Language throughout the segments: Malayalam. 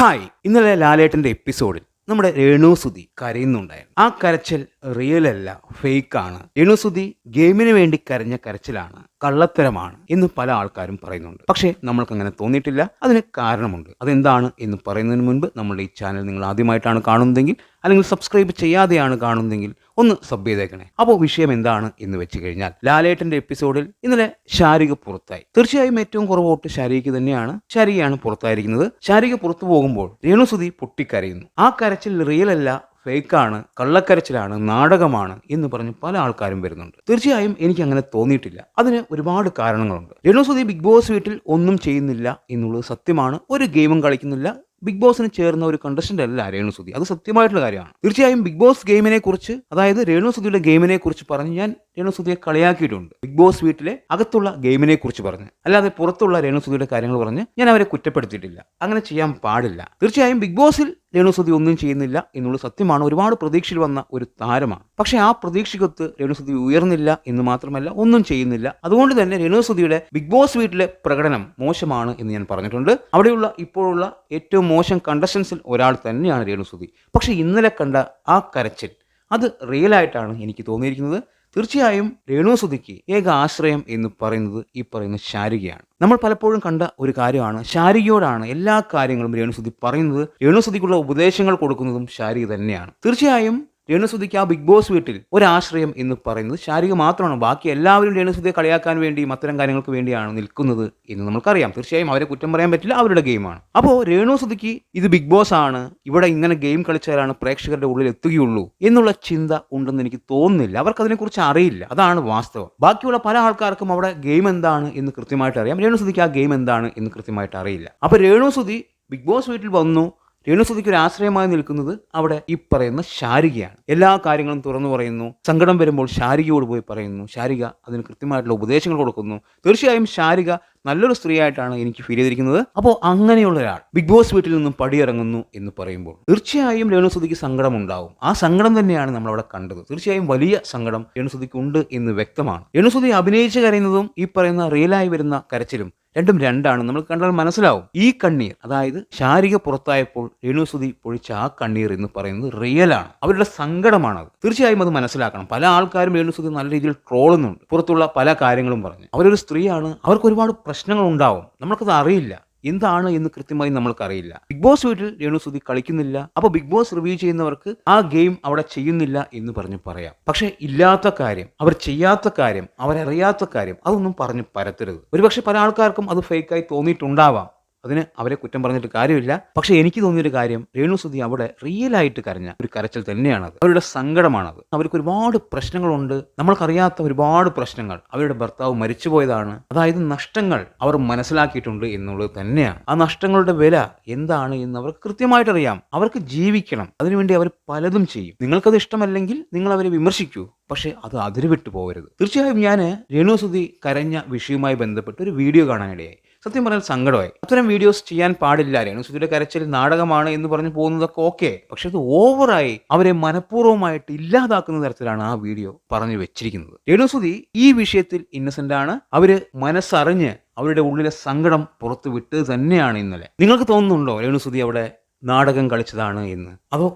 ഹായ് ഇന്നലെ ലാലേട്ടന്റെ എപ്പിസോഡിൽ നമ്മുടെ രേണു സുധി കരയുന്നുണ്ടായിരുന്നു. ആ കരച്ചിൽ റിയൽ അല്ല ഫേക്ക് ആണ്. രേണുസുതി ഗെയിമിന് വേണ്ടി കരഞ്ഞ കരച്ചിലാണ് കള്ളത്തരമാണ് എന്ന് പല ആൾക്കാരും പറയുന്നുണ്ട്. പക്ഷേ നമ്മൾക്ക് അങ്ങനെ തോന്നിയിട്ടില്ല. അതിന് കാരണമുണ്ട്. അതെന്താണ് എന്ന് പറയുന്നതിന് മുൻപ് നമ്മുടെ ഈ ചാനൽ നിങ്ങൾ ആദ്യമായിട്ടാണ് കാണുന്നതെങ്കിൽ അല്ലെങ്കിൽ സബ്സ്ക്രൈബ് ചെയ്യാതെയാണ് കാണുന്നതെങ്കിൽ ഒന്ന് സബ് ചെയ്തേക്കണേ. അപ്പോൾ വിഷയം എന്താണ് എന്ന് വെച്ച് കഴിഞ്ഞാൽ ലാലേട്ടന്റെ എപ്പിസോഡിൽ ഇന്നലെ ശാരിക പുറത്തായി. തീർച്ചയായും ഏറ്റവും കുറവ് വോട്ട് ശാരികയ്ക്ക് തന്നെയാണ്. ശാരികയാണ് പുറത്തായിരിക്കുന്നത്. ശാരിക പുറത്തു പോകുമ്പോൾ രേണുസുതി പൊട്ടിക്കരയുന്നു. ആ കരച്ചിൽ റിയൽ അല്ല ഫേക്കാണ് കള്ളക്കരച്ചിലാണ് നാടകമാണ് എന്ന് പറഞ്ഞ് പല ആൾക്കാരും വരുന്നുണ്ട്. തീർച്ചയായും എനിക്ക് അങ്ങനെ തോന്നിയിട്ടില്ല. അതിന് ഒരുപാട് കാരണങ്ങളുണ്ട്. രേണുസുതി ബിഗ് ബോസ് വീട്ടിൽ ഒന്നും ചെയ്യുന്നില്ല എന്നുള്ളത് സത്യമാണ്. ഒരു ഗെയിമും കളിക്കുന്നില്ല. ബിഗ് ബോസിന് ചേർന്ന ഒരു കണ്ടസ്റ്റന്റ് അല്ല രേണു സുധി അത് സത്യമായിട്ടുള്ള കാര്യമാണ്. തീർച്ചയായും ബിഗ് ബോസ് ഗെയിമിനെ കുറിച്ച് അതായത് രേണു സുധിയുടെ ഗെയിമിനെ കുറിച്ച് പറഞ്ഞ് ഞാൻ രേണുസുതിയെ കളിയാക്കിയിട്ടുണ്ട്. ബിഗ് ബോസ് വീട്ടിലെ അകത്തുള്ള ഗെയിമിനെ കുറിച്ച് പറഞ്ഞ്. അല്ലാതെ പുറത്തുള്ള രേണുസുതിയുടെ കാര്യങ്ങൾ പറഞ്ഞ് ഞാൻ അവരെ കുറ്റപ്പെടുത്തിയിട്ടില്ല. അങ്ങനെ ചെയ്യാൻ പാടില്ല. തീർച്ചയായും ബിഗ് ബോസിൽ രേണുസുതി ഒന്നും ചെയ്യുന്നില്ല എന്നുള്ളത് സത്യമാണ്. ഒരുപാട് പ്രതീക്ഷയിൽ വന്ന ഒരു താരമാണ്. പക്ഷെ ആ പ്രതീക്ഷയ്ക്കൊത്ത് രേണുസുതി ഉയർന്നില്ല എന്ന് മാത്രമല്ല ഒന്നും ചെയ്യുന്നില്ല. അതുകൊണ്ട് തന്നെ രേണുസുതിയുടെ ബിഗ് ബോസ് വീട്ടിലെ പ്രകടനം മോശമാണ് എന്ന് ഞാൻ പറഞ്ഞിട്ടുണ്ട്. അവിടെയുള്ള ഇപ്പോഴുള്ള ഏറ്റവും മോശം കണ്ടസ്റ്റൻസിൽ ഒരാൾ തന്നെയാണ് രേണുസുതി പക്ഷെ ഇന്നലെ കണ്ട ആ കരച്ചിൽ അത് റിയലായിട്ടാണ് എനിക്ക് തോന്നിയിരിക്കുന്നത്. തീർച്ചയായും രേണു സുധിക്ക് ഏക ആശ്രയം എന്ന് പറയുന്നത് ഈ പറയുന്ന ശാരികയാണ്. നമ്മൾ പലപ്പോഴും കണ്ട ഒരു കാര്യമാണ്. ശാരികയോടാണ് എല്ലാ കാര്യങ്ങളും രേണുസുതി പറയുന്നത്. രേണുസുതിക്കുള്ള ഉപദേശങ്ങൾ കൊടുക്കുന്നതും ശാരിക തന്നെയാണ്. തീർച്ചയായും രേണുസുതിക്ക് ആ ബിഗ് ബോസ് വീട്ടിൽ ഒരാശ്രയം എന്ന് പറയുന്നത് ശാരിക മാത്രമാണ്. ബാക്കി എല്ലാവരും രേണുസുതിയെ കളിയാക്കാൻ വേണ്ടിയും അത്തരം കാര്യങ്ങൾക്ക് വേണ്ടിയാണ് നിൽക്കുന്നത് എന്ന് നമുക്കറിയാം തീർച്ചയായും അവരെ കുറ്റം പറയാൻ പറ്റില്ല അവരുടെ ഗെയിമാണ് അപ്പോൾ രേണുസുതിക്ക് ഇത് ബിഗ് ബോസ് ആണ് ഇവിടെ ഇങ്ങനെ ഗെയിം കളിച്ചാലാണ് പ്രേക്ഷകരുടെ ഉള്ളിൽ എത്തുകയുള്ളൂ എന്നുള്ള ചിന്ത ഉണ്ടെന്ന് എനിക്ക് തോന്നുന്നില്ല. അവർക്ക് അതിനെക്കുറിച്ച് അറിയില്ല. അതാണ് വാസ്തവം. ബാക്കിയുള്ള പല ആൾക്കാർക്കും അവിടെ ഗെയിം എന്താണ് എന്ന് കൃത്യമായിട്ട് അറിയാം. രേണുസുതിക്ക് ആ ഗെയിം എന്താണ് എന്ന് കൃത്യമായിട്ട് അറിയില്ല. അപ്പോൾ രേണുസുതി ബിഗ് ബോസ് വീട്ടിൽ വന്നു രേണുസുതിക്ക് ഒരു ആശ്രയമായി നിൽക്കുന്നത് അവിടെ ഈ പറയുന്ന ശാരികയാണ്. എല്ലാ കാര്യങ്ങളും തുറന്നു പറയുന്നു. സങ്കടം വരുമ്പോൾ ശാരികയോട് പോയി പറയുന്നു. ശാരിക അതിന് കൃത്യമായിട്ടുള്ള ഉപദേശങ്ങൾ കൊടുക്കുന്നു. തീർച്ചയായും ശാരിക നല്ലൊരു സ്ത്രീയായിട്ടാണ് എനിക്ക് ഫീൽ ചെയ്തിരിക്കുന്നത്. അപ്പോൾ അങ്ങനെയുള്ള ഒരാൾ ബിഗ് ബോസ് വീട്ടിൽ നിന്നും പടിയിറങ്ങുന്നു എന്ന് പറയുമ്പോൾ തീർച്ചയായും രേണുസുതിക്ക് സങ്കടം ഉണ്ടാവും ആ സങ്കടം തന്നെയാണ് നമ്മൾ അവിടെ കണ്ടത്. തീർച്ചയായും വലിയ സങ്കടം രേണുസുതിക്ക് ഉണ്ട് എന്ന് വ്യക്തമാണ്. രേണുസുതി അഭിനയിച്ച് കരയുന്നതും ഈ പറയുന്ന റിയലായി വരുന്ന കരച്ചിലും രണ്ടും രണ്ടാണ്. നമ്മൾ കണ്ടാൽ മനസ്സിലാവും. ഈ കണ്ണീർ അതായത് ശാരിക പുറത്തായപ്പോൾ രേണുസുതി പൊഴിച്ച ആ കണ്ണീർ എന്ന് പറയുന്നത് റിയലാണ് അവരുടെ സങ്കടമാണത്. തീർച്ചയായും അത് മനസ്സിലാക്കണം. പല ആൾക്കാരും രേണുസുതി നല്ല രീതിയിൽ ട്രോളുന്നുണ്ട് പുറത്തുള്ള പല കാര്യങ്ങളും പറഞ്ഞ്. അവരൊരു സ്ത്രീയാണ്. അവർക്ക് ഒരുപാട് പ്രശ്നങ്ങൾ ഉണ്ടാവും. നമ്മൾക്കത് അറിയില്ല. എന്താണ് എന്ന് കൃത്യമായി നമ്മൾക്കറിയില്ല. ബിഗ് ബോസ് വീട്ടിൽ രേണുസുതി കളിക്കുന്നില്ല. അപ്പൊ ബിഗ് ബോസ് റിവ്യൂ ചെയ്യുന്നവർക്ക് ആ ഗെയിം അവിടെ ചെയ്യുന്നില്ല എന്ന് പറഞ്ഞ് പറയാം. പക്ഷെ ഇല്ലാത്ത കാര്യം അവർ ചെയ്യാത്ത കാര്യം അവരറിയാത്ത കാര്യം അതൊന്നും പറഞ്ഞ് പരത്തരുത്. ഒരുപക്ഷെ പല ആൾക്കാർക്കും അത് ഫേക്കായി തോന്നിയിട്ടുണ്ടാവാം. അതിന് അവരെ കുറ്റം പറഞ്ഞിട്ട് കാര്യമില്ല. പക്ഷെ എനിക്ക് തോന്നിയൊരു കാര്യം രേണു സുധി അവിടെ റിയൽ ആയിട്ട് കരഞ്ഞ ഒരു കരച്ചിൽ തന്നെയാണത്. അവരുടെ സങ്കടമാണത്. അവർക്ക് ഒരുപാട് പ്രശ്നങ്ങളുണ്ട്. നമ്മൾക്കറിയാത്ത ഒരുപാട് പ്രശ്നങ്ങൾ. അവരുടെ ഭർത്താവ് മരിച്ചുപോയതാണ്. അതായത് നഷ്ടങ്ങൾ അവർ മനസ്സിലാക്കിയിട്ടുണ്ട് എന്നുള്ളത് തന്നെയാണ്. ആ നഷ്ടങ്ങളുടെ വില എന്താണ് എന്ന് അവർക്ക് കൃത്യമായിട്ട് അറിയാം. അവർക്ക് ജീവിക്കണം. അതിനുവേണ്ടി അവർ പലതും ചെയ്യും. നിങ്ങൾക്കത് ഇഷ്ടമല്ലെങ്കിൽ നിങ്ങൾ അവരെ വിമർശിക്കൂ. പക്ഷേ അത് അതിരുവിട്ടു പോകരുത് തീർച്ചയായും ഞാൻ രേണു സുധി കരഞ്ഞ വിഷയവുമായി ബന്ധപ്പെട്ട് ഒരു വീഡിയോ കാണാനിടയായി. സത്യം പറഞ്ഞാൽ സങ്കടമായി. അത്തരം വീഡിയോസ് ചെയ്യാൻ പാടില്ല രേണുസുതിയുടെ കരച്ചിൽ നാടകമാണ് എന്ന് പറഞ്ഞു പോകുന്നതൊക്കെ ഓക്കെ പക്ഷെ അത് ഓവറായി അവരെ മനഃപൂർവമായിട്ട് ഇല്ലാതാക്കുന്ന തരത്തിലാണ് ആ വീഡിയോ പറഞ്ഞു വെച്ചിരിക്കുന്നത്. രേണുസുതി ഈ വിഷയത്തിൽ ഇന്നസെന്റ് ആണ്. അവർ മനസ്സറിഞ്ഞ് അവരുടെ ഉള്ളിലെ സങ്കടം പുറത്തു വിട്ടത് തന്നെയാണ് ഇന്നലെ. നിങ്ങൾക്ക് തോന്നുന്നുണ്ടോ രേണുസുതി അവിടെ നാടകം കളിച്ചതാണ് എന്ന്. അതോ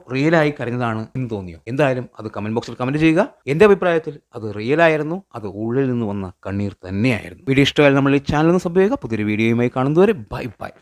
ആയി കരഞ്ഞതാണ് എന്ന് തോന്നിയോ? എന്തായാലും അത് കമന്റ് ബോക്സിൽ കമന്റ് ചെയ്യുക. എന്റെ അഭിപ്രായത്തിൽ അത് റിയൽ ആയിരുന്നു. അത് ഉള്ളിൽ നിന്ന് വന്ന കണ്ണീർ തന്നെയായിരുന്നു. വീഡിയോ ഇഷ്ടമായാലും നമ്മൾ ഈ ചാനൽ ഒന്ന് സബ് ചെയ്യുക. പുതിയൊരു വീഡിയോയുമായി കാണുന്നതുവരെ ബൈ ബൈ.